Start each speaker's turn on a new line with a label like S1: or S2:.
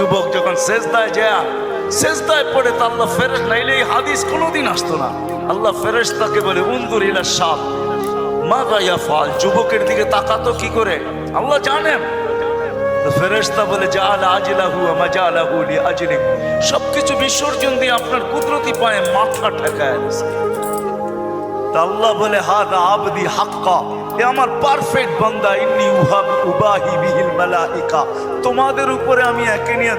S1: যুবক যখন শেষদায় যায় শেষদায় পড়ে তো আল্লাহ ফেরেস নাইলে এই হাদিস কোনোদিন আসতো না। আল্লাহ ফেরেস তাকে বলে উন্দুর ইলা সাপ মা গাইয়া ফাল, যুবকের দিকে তাকাতো কি করে? আল্লাহ জানেন। তো ফেরেশতা বলে জাল আজিলাহু মাজালাহু লি আজলিক সবকিছু বিসর্জন দিয়ে আপনার কুদরতি পায়ে মাথা ঠেকায় আল্লাহ বলে, হাদা আবদি হাক্কা। এ আমার পারফেক্ট বান্দা ইন্নি উহাব উবাহি বিহিল মালাইকা। তোমাদের উপরে আমি একে নিয়ে